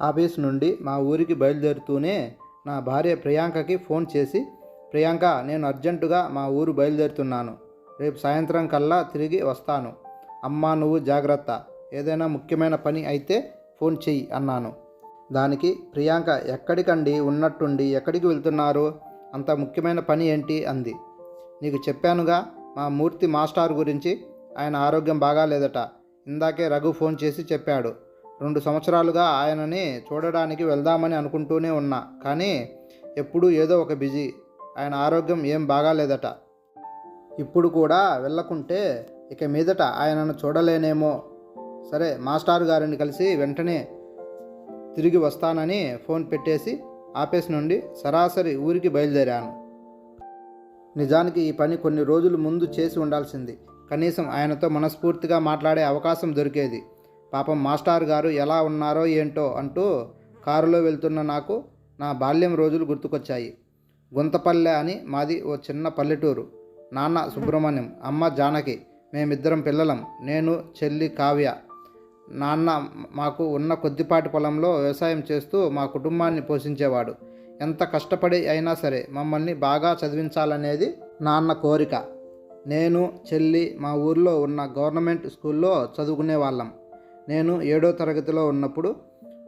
Office నుండి మా ఊరికి బయలుదేరుతూనే నా భార్య ప్రియాంకకి ఫోన్ చేసి ప్రియాంక నేను అర్జెంటుగా మా ఊరు బయలుదేరుతున్నాను. రేపు సాయంత్రం కల్లా తిరిగి వస్తాను. అమ్మా నువ్వు జాగ్రత్త. ఏదైనా ముఖ్యమైన పని అయితే ఫోన్ చెయ్యి అన్నాను. దానికి ప్రియాంక ఎక్కడికండి? ఉన్నట్టుండి ఎక్కడికి వెళ్తున్నారు? అంత ముఖ్యమైన పని ఏంటి? అంది. నీకు చెప్పానుగా మా మూర్తి మాస్టార్ గురించి. ఆయన ఆరోగ్యం బాగాలేదట. ఇందాకే రఘు ఫోన్ చేసి చెప్పాడు. రెండు సంవత్సరాలుగా ఆయనని చూడడానికి వెళ్దామని అనుకుంటూనే ఉన్నా కానీ ఎప్పుడూ ఏదో ఒక బిజీ. ఆయన ఆరోగ్యం ఏం బాగాలేదట. ఇప్పుడు కూడా వెళ్ళకుంటే ఇక మీదట ఆయనను చూడలేనేమో. సరే మాస్టారు గారిని కలిసి వెంటనే తిరిగి వస్తానని ఫోన్ పెట్టేసి ఆఫీస్ నుండి సరాసరి ఊరికి బయలుదేరాను. నిజానికి ఈ పని కొన్ని రోజులు ముందు చేసి ఉండాల్సింది. కనీసం ఆయనతో మనస్ఫూర్తిగా మాట్లాడే అవకాశం దొరికేది. పాపం మాస్టార్ గారు ఎలా ఉన్నారో ఏంటో అంటూ కారులో వెళ్తున్న నాకు నా బాల్యం రోజులు గుర్తుకొచ్చాయి. గుంతపల్లె అని మాది ఓ చిన్న పల్లెటూరు. నాన్న సుబ్రహ్మణ్యం అమ్మ జానకి మేమిద్దరం పిల్లలం. నేను చెల్లి కావ్య. నాన్న మాకు ఉన్న కొద్దిపాటి పొలంలో వ్యవసాయం చేస్తూ మా కుటుంబాన్ని పోషించేవాడు. ఎంత కష్టపడి అయినా సరే మమ్మల్ని బాగా చదివించాలనేది నాన్న కోరిక. నేను చెల్లి మా ఊర్లో ఉన్న గవర్నమెంట్ స్కూల్లో చదువుకునే వాళ్ళం నేను ఏడో తరగతిలో ఉన్నప్పుడు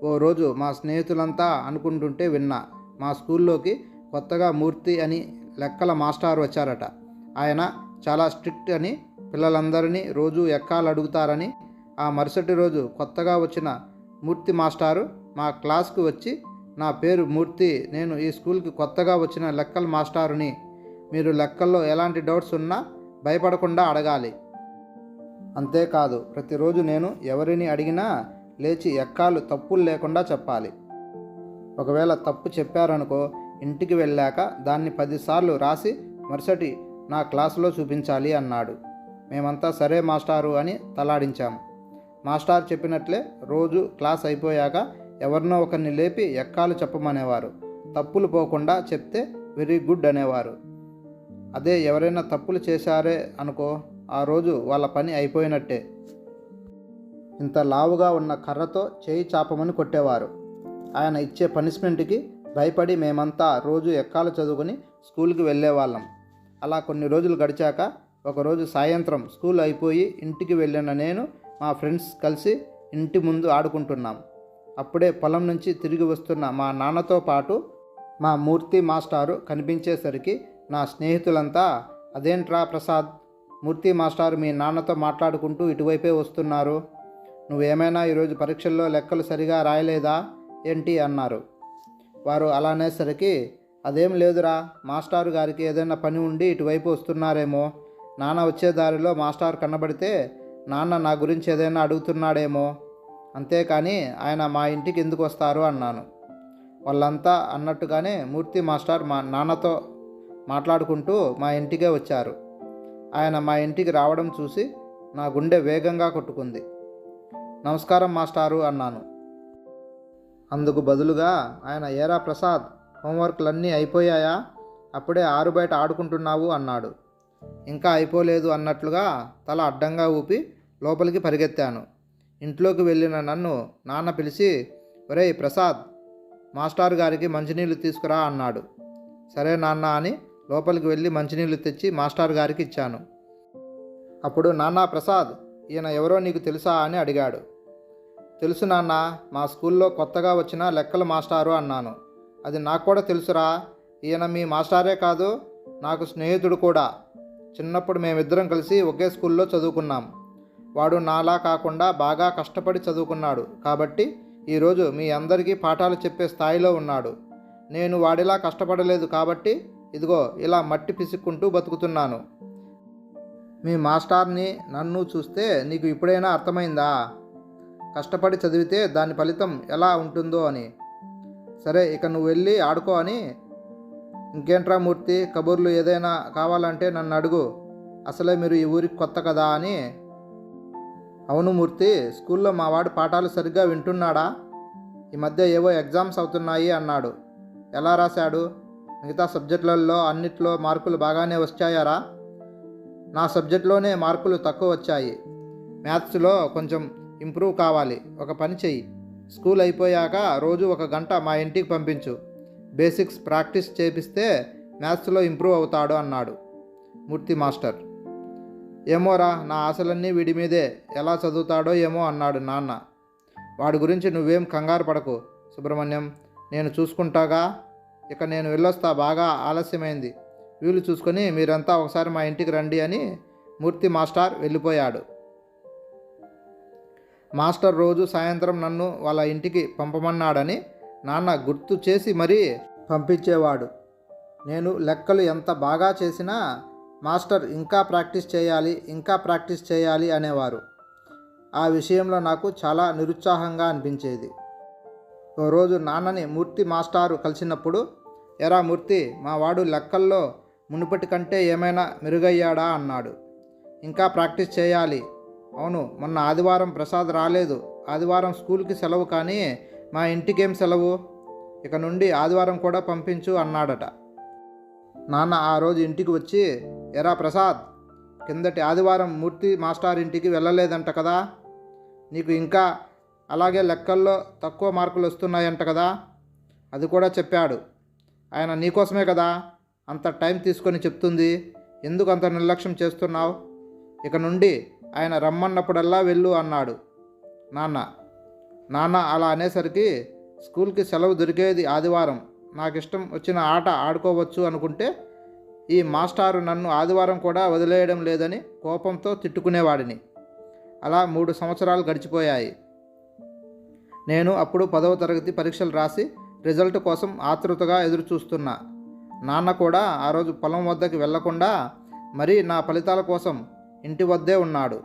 ఓ రోజు మా స్నేహితులంతా అనుకుంటుంటే విన్నా మా స్కూల్లోకి కొత్తగా మూర్తి అని లెక్కల మాస్టారు వచ్చారట. ఆయన చాలా స్ట్రిక్ట్ అని పిల్లలందరినీ రోజు ఎక్కాలు అడుగుతారని ఆ మరుసటి రోజు కొత్తగా వచ్చిన మూర్తి మాస్టారు మా క్లాస్కు వచ్చి నా పేరు మూర్తి నేను ఈ స్కూల్కి కొత్తగా వచ్చిన లెక్కల మాస్టారుని మీరు లెక్కల్లో ఎలాంటి డౌట్స్ ఉన్నా భయపడకుండా అడగాలి. అంతేకాదు ప్రతిరోజు నేను ఎవరిని అడిగినా లేచి ఎక్కాలు తప్పులు లేకుండా చెప్పాలి. ఒకవేళ తప్పు చెప్పారనుకో ఇంటికి వెళ్ళాక దాన్ని పదిసార్లు రాసి మరుసటి నా క్లాసులో చూపించాలి అన్నాడు. మేమంతా సరే మాస్టారు అని తలాడించాం. మాస్టార్ చెప్పినట్లే రోజు క్లాస్ అయిపోయాక ఎవరినో ఒకరిని లేపి ఎక్కాలు చెప్పమనేవారు. తప్పులు పోకుండా చెప్తే వెరీ గుడ్ అనేవారు. అదే ఎవరైనా తప్పులు చేశారే అనుకో ఆ రోజు వాళ్ళ పని అయిపోయినట్టే. ఇంత లావుగా ఉన్న కర్రతో చేయి చాపమని కొట్టేవారు. ఆయన ఇచ్చే పనిష్మెంట్కి భయపడి మేమంతా రోజు ఎక్కాలు చదువుకుని స్కూల్కి వెళ్ళేవాళ్ళం. అలా కొన్ని రోజులు గడిచాక ఒకరోజు సాయంత్రం స్కూల్ అయిపోయి ఇంటికి వెళ్ళిన నేను మా ఫ్రెండ్స్ కలిసి ఇంటి ముందు ఆడుకుంటున్నాం. అప్పుడే పొలం నుంచి తిరిగి వస్తున్న మా నాన్నతో పాటు మా మూర్తి మాస్టారు కనిపించేసరికి నా స్నేహితులంతా అదేంట్రా ప్రసాద్ మూర్తి మాస్టారు మీ నాన్నతో మాట్లాడుకుంటూ ఇటువైపే వస్తున్నారు. నువ్వేమైనా ఈరోజు పరీక్షల్లో లెక్కలు సరిగా రాయలేదా? ఏంటి? అన్నారు. వారు అలా అనేసరికి అదేం లేదురా మాస్టారు గారికి ఏదైనా పని ఉండి ఇటువైపు వస్తున్నారేమో. నాన్న వచ్చే దారిలో మాస్టారు కనబడితే నాన్న నా గురించి ఏదైనా అడుగుతున్నాడేమో. అంతేకాని ఆయన మా ఇంటికి ఎందుకు వస్తారు? అన్నాను. వాళ్ళంతా అన్నట్టుగానే మూర్తి మాస్టర్ మా నాన్నతో మాట్లాడుకుంటూ మా ఇంటికే వచ్చారు. ఆయన మా ఇంటికి రావడం చూసి నా గుండె వేగంగా కొట్టుకుంది. నమస్కారం మాస్టారు అన్నాను. అందుకు బదులుగా ఆయన ఏరా ప్రసాద్ హోంవర్క్లన్నీ అయిపోయాయా? అప్పుడే ఆరు బయట ఆడుకుంటున్నావు అన్నాడు. ఇంకా అయిపోలేదు అన్నట్లుగా తల అడ్డంగా ఊపి లోపలికి పరిగెత్తాను. ఇంట్లోకి వెళ్ళిన నన్ను నాన్న పిలిచి ఒరేయ్ ప్రసాద్ మాస్టారు గారికి మంచినీళ్ళు తీసుకురా అన్నాడు. సరే నాన్న అని లోపలికి వెళ్ళి మంచినీళ్ళు తెచ్చి మాస్టర్ గారికి ఇచ్చాను. అప్పుడు నాన్న ప్రసాద్ ఈయన ఎవరో నీకు తెలుసా అని అడిగాడు. తెలుసు నాన్న మా స్కూల్లో కొత్తగా వచ్చిన లెక్కల మాస్టారు అన్నాను. అది నాకు కూడా తెలుసురా ఈయన మీ మాస్టారే కాదు నాకు స్నేహితుడు కూడా. చిన్నప్పుడు మేమిద్దరం కలిసి ఒకే స్కూల్లో చదువుకున్నాం. వాడు నాలా కాకుండా బాగా కష్టపడి చదువుకున్నాడు. కాబట్టి ఈరోజు మీ అందరికీ పాఠాలు చెప్పే స్థాయిలో ఉన్నాడు. నేను వాడిలా కష్టపడలేదు కాబట్టి ఇదిగో ఇలా మట్టి పిసుక్కుంటూ బతుకుతున్నాను. మీ మాస్టార్ని నన్ను చూస్తే నీకు ఇప్పుడైనా అర్థమైందా? కష్టపడి చదివితే దాని ఫలితం ఎలా ఉంటుందో అని. సరే ఇక నువ్వు వెళ్ళి ఆడుకో అని. ఇంకేంట్రా మూర్తి కబుర్లు ఏదైనా కావాలంటే నన్ను అడుగు. అసలే మీరు ఈ ఊరికి కొత్త కదా అని. అవును మూర్తి స్కూల్లో మా వాడు పాఠాలు సరిగ్గా వింటున్నాడా? ఈ మధ్య ఏవో ఎగ్జామ్స్ అవుతున్నాయి అన్నాడు. ఎలా రాశాడు? మిగతా సబ్జెక్టులలో అన్నిట్లో మార్కులు బాగానే వచ్చాయారా? నా సబ్జెక్ట్లోనే మార్కులు తక్కువ వచ్చాయి. మ్యాథ్స్లో కొంచెం ఇంప్రూవ్ కావాలి. ఒక పని చెయ్యి. స్కూల్ అయిపోయాక రోజు ఒక గంట మా ఇంటికి పంపించు. బేసిక్స్ ప్రాక్టీస్ చేపిస్తే మ్యాథ్స్లో ఇంప్రూవ్ అవుతాడు అన్నాడు మూర్తి మాస్టర్. ఏమోరా నా ఆశలన్నీ వీడి మీదే. ఎలా చదువుతాడో ఏమో అన్నాడు నాన్న. వాడి గురించి నువ్వేం కంగారు పడకు సుబ్రహ్మణ్యం. నేను చూసుకుంటాగా? ఇక నేను వెళ్ళొస్తా బాగా ఆలస్యమైంది. వీలు చూసుకొని మీరంతా ఒకసారి మా ఇంటికి రండి అని మూర్తి మాస్టర్ వెళ్ళిపోయాడు. మాస్టర్ రోజు సాయంత్రం నన్ను వాళ్ళ ఇంటికి పంపమన్నాడని నాన్న గుర్తు చేసి మరీ పంపించేవాడు. నేను లెక్కలు ఎంత బాగా చేసినా మాస్టర్ ఇంకా ప్రాక్టీస్ చేయాలి ఇంకా ప్రాక్టీస్ చేయాలి అనేవారు. ఆ విషయంలో నాకు చాలా నిరుత్సాహంగా అనిపించేది. ఓ రోజు నాన్నని మూర్తి మాస్టారు కలిసినప్పుడు ఎరా మూర్తి మా వాడు లెక్కల్లో మునుపటి కంటే ఏమైనా మెరుగయ్యాడా అన్నాడు. ఇంకా ప్రాక్టీస్ చేయాలి. అవును మొన్న ఆదివారం ప్రసాద్ రాలేదు. ఆదివారం స్కూల్కి సెలవు కానీ మా ఇంటికేం సెలవు? ఇక నుండి ఆదివారం కూడా పంపించు అన్నాడట. నాన్న ఆ రోజు ఇంటికి వచ్చి ఎరా ప్రసాద్ కిందటి ఆదివారం మూర్తి మాస్టార్ ఇంటికి వెళ్ళలేదంట కదా? నీకు ఇంకా అలాగే లెక్కల్లో తక్కువ మార్కులు వస్తున్నాయంట కదా. అది కూడా చెప్పాడు. ఆయన నీకోసమే కదా? అంత టైం తీసుకొని చెప్తుంది. ఎందుకు అంత నిర్లక్ష్యం చేస్తున్నావు? ఇక నుండి ఆయన రమ్మన్నప్పుడల్లా వెళ్ళు అన్నాడు. నాన్న నాన్న అలా అనేసరికి స్కూల్కి సెలవు దొరికేది ఆదివారం. నాకు ఇష్టం వచ్చిన ఆట ఆడుకోవచ్చు అనుకుంటే ఈ మాస్టారు నన్ను ఆదివారం కూడా వదిలేయడం లేదని కోపంతో తిట్టుకునేవాడిని. అలా మూడు సంవత్సరాలు గడిచిపోయాయి. నేను అప్పుడు పదవ తరగతి పరీక్షలు రాసి రిజల్ట్ కోసం ఆతృతగా ఎదురుచూస్తున్నా. నాన్న కూడా ఆ రోజు పొలం వద్దకు వెళ్ళకుండా మరీ నా ఫలితాల కోసం ఇంటి వద్దే ఉన్నాడు.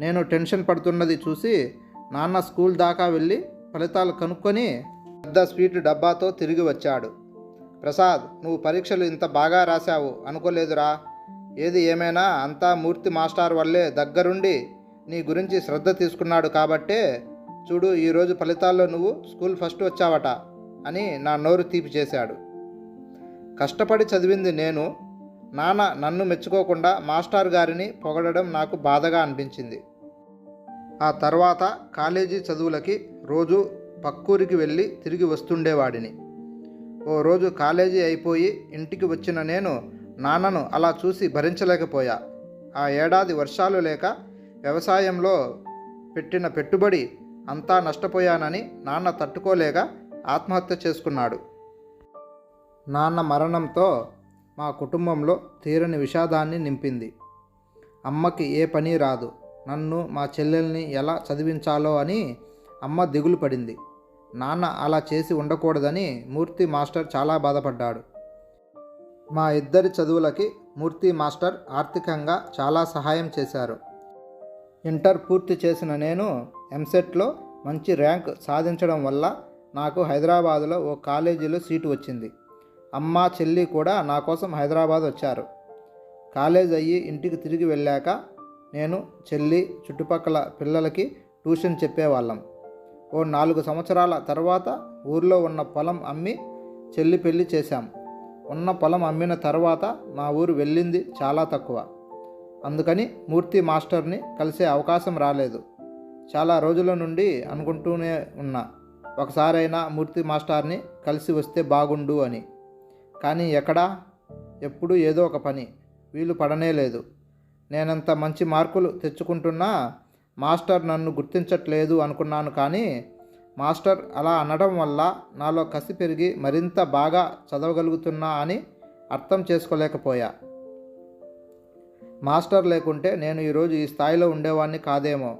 నేను టెన్షన్ పడుతున్నది చూసి నాన్న స్కూల్ దాకా వెళ్ళి ఫలితాలు కనుక్కొని పెద్ద స్వీట్ డబ్బాతో తిరిగి వచ్చాడు. ప్రసాద్ నువ్వు పరీక్షలు ఇంత బాగా రాశావు అనుకోలేదురా. ఏది ఏమైనా అంతా మూర్తి మాస్టర్ వల్లే దగ్గరుండి నీ గురించి శ్రద్ధ తీసుకున్నాడు కాబట్టే చూడు ఈరోజు ఫలితాల్లో నువ్వు స్కూల్ ఫస్ట్ వచ్చావట అని నా నోరు తీపి చేశాడు. కష్టపడి చదివింది నేను. నాన్న నన్ను మెచ్చుకోకుండా మాస్టర్ గారిని పొగడడం నాకు బాధగా అనిపించింది. ఆ తర్వాత కాలేజీ చదువులకి రోజు పక్కూరికి వెళ్ళి తిరిగి వస్తుండేవాడిని. ఓ రోజు కాలేజీ అయిపోయి ఇంటికి వచ్చిన నేను నాన్నను అలా చూసి భరించలేకపోయా. ఆ ఏడాది వర్షాలు లేక వ్యవసాయంలో పెట్టిన పెట్టుబడి అంతా నష్టపోయానని నాన్న తట్టుకోలేక ఆత్మహత్య చేసుకున్నాడు. నాన్న మరణంతో మా కుటుంబంలో తీరని విషాదాన్ని నింపింది. అమ్మకి ఏ పని రాదు. నన్ను మా చెల్లెల్ని ఎలా చదివించాలో అని అమ్మ దిగులు పడింది. నాన్న అలా చేసి ఉండకూడదని మూర్తి మాస్టర్ చాలా బాధపడ్డాడు. మా ఇద్దరి చదువులకి మూర్తి మాస్టర్ ఆర్థికంగా చాలా సహాయం చేశారు. ఇంటర్ పూర్తి చేసిన నేను ఎంసెట్లో మంచి ర్యాంక్ సాధించడం వల్ల నాకు హైదరాబాదులో ఓ కాలేజీలో సీటు వచ్చింది. అమ్మ చెల్లి కూడా నా కోసం హైదరాబాద్ వచ్చారు. కాలేజ్ అయ్యి ఇంటికి తిరిగి వెళ్ళాక నేను చెల్లి చుట్టుపక్కల పిల్లలకి ట్యూషన్ చెప్పేవాళ్ళం. ఓ నాలుగు సంవత్సరాల తర్వాత ఊర్లో ఉన్న పొలం అమ్మి చెల్లి పెళ్ళి చేశాం. ఉన్న పొలం అమ్మిన తర్వాత మా ఊరు వెళ్ళింది చాలా తక్కువ. అందుకని మూర్తి మాస్టర్ని కలిసే అవకాశం రాలేదు. చాలా రోజుల నుండి అనుకుంటూనే ఉన్నా ఒకసారైనా మూర్తి మాస్టర్ని కలిసి వస్తే బాగుండు అని. కానీ ఎక్కడా? ఎప్పుడు ఏదో ఒక పని. వీలు పడనే లేదు. నేనంత మంచి మార్కులు తెచ్చుకుంటున్నా మాస్టర్ నన్ను గుర్తించట్లేదు అనుకున్నాను కానీ మాస్టర్ అలా అనడం వల్ల నాలో కసి పెరిగి మరింత బాగా చదవగలుగుతున్నా అని అర్థం చేసుకోలేకపోయా. మాస్టర్ లేకుంటే నేను ఈరోజు ఈ స్థాయిలో ఉండేవాడిని కాదేమో.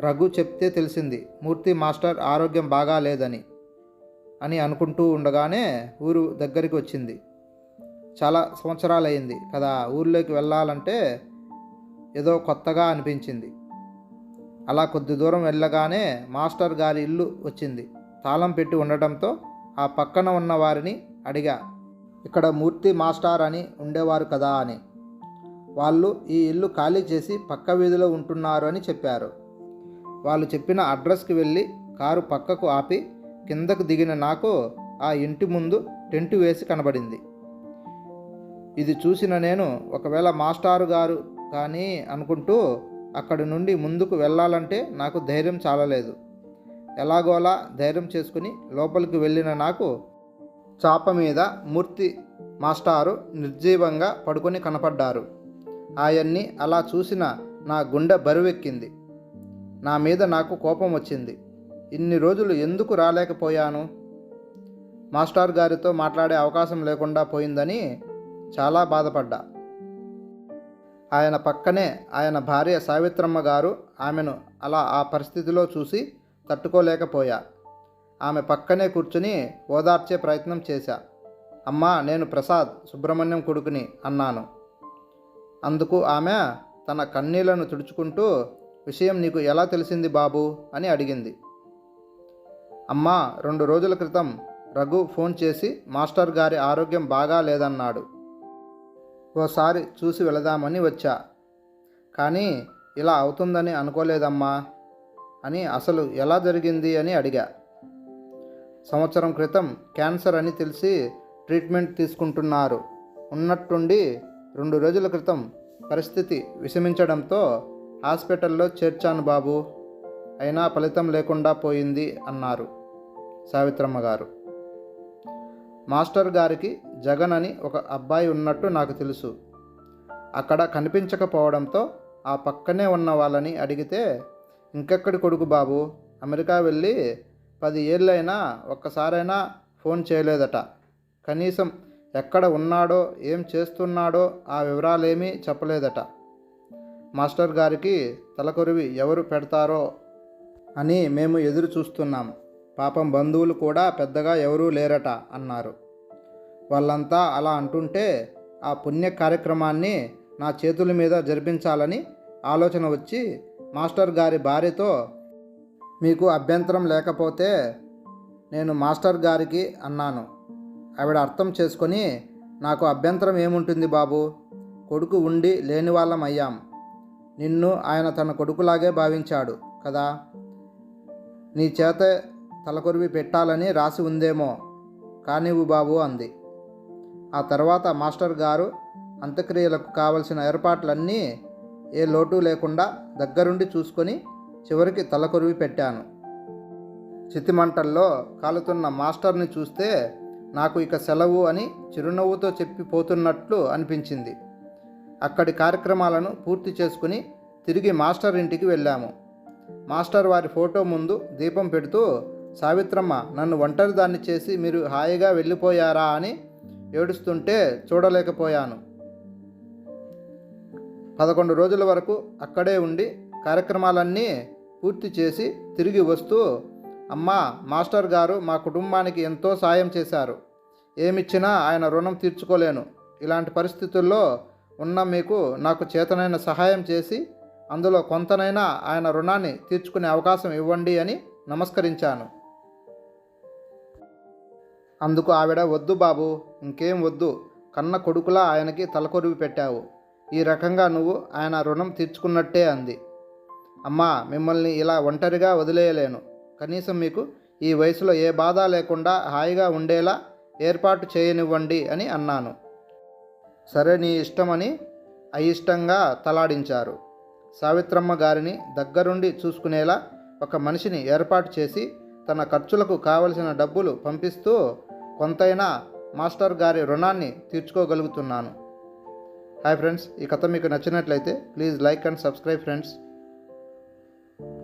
రఘు చెప్తే తెలిసింది మూర్తి మాస్టర్ ఆరోగ్యం బాగా లేదని అని అనుకుంటూ ఉండగానే ఊరు దగ్గరికి వచ్చింది. చాలా సంవత్సరాలయ్యింది కదా ఊర్లోకి వెళ్ళాలంటే ఏదో కొత్తగా అనిపించింది. అలా కొద్ది దూరం వెళ్ళగానే మాస్టర్ గారి ఇల్లు వచ్చింది. తాళం పెట్టి ఉండటంతో ఆ పక్కన ఉన్న వారిని అడిగా ఇక్కడ మూర్తి మాస్టర్ అని ఉండేవారు కదా అని. వాళ్ళు ఈ ఇల్లు ఖాళీ చేసి పక్క వీధిలో ఉంటున్నారు అని చెప్పారు. వాళ్ళు చెప్పిన అడ్రస్కి వెళ్ళి కారు పక్కకు ఆపి కిందకు దిగిన నాకు ఆ ఇంటి ముందు టెంట్ వేసి కనబడింది. ఇది చూసిన నేను ఒకవేళ మాస్టారు గారు కానీ అనుకుంటూ అక్కడి నుండి ముందుకు వెళ్ళాలంటే నాకు ధైర్యం చాలలేదు. ఎలాగోలా ధైర్యం చేసుకుని లోపలికి వెళ్ళిన నాకు చాప మీద మూర్తి మాస్టారు నిర్జీవంగా పడుకొని కనపడ్డారు. ఆయన్ని అలా చూసిన నా గుండె బరువెక్కింది. నా మీద నాకు కోపం వచ్చింది. ఇన్ని రోజులు ఎందుకు రాలేకపోయాను? మాస్టర్ గారితో మాట్లాడే అవకాశం లేకుండా పోయిందని చాలా బాధపడ్డా. ఆయన పక్కనే ఆయన భార్య సావిత్రమ్మ గారు ఆమెను అలా ఆ పరిస్థితిలో చూసి తట్టుకోలేకపోయా. ఆమె పక్కనే కూర్చుని ఓదార్చే ప్రయత్నం చేశా. అమ్మా నేను ప్రసాద్ సుబ్రహ్మణ్యం కొడుకుని అన్నాను. అందుకు ఆమె తన కన్నీళ్ళను తుడుచుకుంటూ విషయం నీకు ఎలా తెలిసింది బాబు? అని అడిగింది. అమ్మా రెండు రోజుల క్రితం రఘు ఫోన్ చేసి మాస్టర్ గారి ఆరోగ్యం బాగా లేదన్నాడు. ఓసారి చూసి వెళదామని వచ్చా. కానీ ఇలా అవుతుందని అనుకోలేదమ్మా అని అసలు ఎలా జరిగింది? అని అడిగా. సంవత్సరం క్రితం క్యాన్సర్ అని తెలిసి ట్రీట్మెంట్ తీసుకుంటున్నారు. ఉన్నట్టుండి రెండు రోజుల క్రితం పరిస్థితి విషమించడంతో హాస్పిటల్లో చేర్చాను బాబు. అయినా ఫలితం లేకుండా పోయింది అన్నారు సావిత్రమ్మ గారు. మాస్టర్ గారికి జగన్ అని ఒక అబ్బాయి ఉన్నట్టు నాకు తెలుసు. అక్కడ కనిపించకపోవడంతో ఆ పక్కనే ఉన్న వాళ్ళని అడిగితే ఇంకెక్కడి కొడుకు బాబు? అమెరికా వెళ్ళి పది ఏళ్ళైనా ఒక్కసారైనా ఫోన్ చేయలేదట. కనీసం ఎక్కడ ఉన్నాడో ఏం చేస్తున్నాడో ఆ వివరాలేమీ చెప్పలేదట. మాస్టర్ గారికి తలకొరివి ఎవరు పెడతారో అని మేము ఎదురు చూస్తున్నాం. పాపం బంధువులు కూడా పెద్దగా ఎవరూ లేరట అన్నారు. వాళ్ళంతా అలా అంటుంటే ఆ పుణ్య కార్యక్రమాన్ని నా చేతుల మీద జరిపించాలని ఆలోచన వచ్చి మాస్టర్ గారి భార్యతో మీకు అభ్యంతరం లేకపోతే నేను మాస్టర్ గారికి అన్నాను. ఆవిడ అర్థం చేసుకొని నాకు అభ్యంతరం ఏముంటుంది బాబు? కొడుకు ఉండి లేని వాళ్ళం అయ్యాం. నిన్ను ఆయన తన కొడుకులాగే భావించాడు కదా? నీ చేత తలకొరివి పెట్టాలని రాసి ఉందేమో కానివ్వు బాబు అంది. ఆ తర్వాత మాస్టర్ గారు అంత్యక్రియలకు కావలసిన ఏర్పాట్లన్నీ ఏ లోటు లేకుండా దగ్గరుండి చూసుకొని చివరికి తలకొరివి పెట్టాను. చితిమంటల్లో కాలుతున్న మాస్టర్ని చూస్తే నాకు ఇక సెలవు అని చిరునవ్వుతో చెప్పిపోతున్నట్లు అనిపించింది. అక్కడి కార్యక్రమాలను పూర్తి చేసుకుని తిరిగి మాస్టర్ ఇంటికి వెళ్ళాము. మాస్టర్ వారి ఫోటో ముందు దీపం పెడుతూ సావిత్రమ్మ నన్ను ఒంటరి దాన్ని చేసి మీరు హాయిగా వెళ్ళిపోయారా? అని ఏడుస్తుంటే చూడలేకపోయాను. పదకొండు రోజుల వరకు అక్కడే ఉండి కార్యక్రమాలన్నీ పూర్తి చేసి తిరిగి వస్తూ అమ్మా మాస్టర్ గారు మా కుటుంబానికి ఎంతో సాయం చేశారు. ఏమిచ్చినా ఆయన రుణం తీర్చుకోలేను. ఇలాంటి పరిస్థితుల్లో ఉన్న మీకు నాకు చేతనైన సహాయం చేసి అందులో కొంతనైనా ఆయన రుణాన్ని తీర్చుకునే అవకాశం ఇవ్వండి అని నమస్కరించాను. అందుకు ఆవిడ వద్దు బాబు ఇంకేం వద్దు. కన్న కొడుకులా ఆయనకి తలకొరివి పెట్టావు. ఈ రకంగా నువ్వు ఆయన రుణం తీర్చుకున్నట్టే అంది. అమ్మా మిమ్మల్ని ఇలా ఒంటరిగా వదిలేయలేను. కనీసం మీకు ఈ వయసులో ఏ బాధ లేకుండా హాయిగా ఉండేలా ఏర్పాటు చేయనివ్వండి అని అన్నాను. సరే నీ ఇష్టమని అయిష్టంగా తలాడించారు. సావిత్రమ్మ గారిని దగ్గరుండి చూసుకునేలా ఒక మనిషిని ఏర్పాటు చేసి తన ఖర్చులకు కావలసిన డబ్బులు పంపిస్తూ కొంతైనా మాస్టర్ గారి రుణాన్ని తీర్చుకోగలుగుతున్నాను. హాయ్ ఫ్రెండ్స్ ఈ కథ మీకు నచ్చినట్లయితే please like and subscribe friends.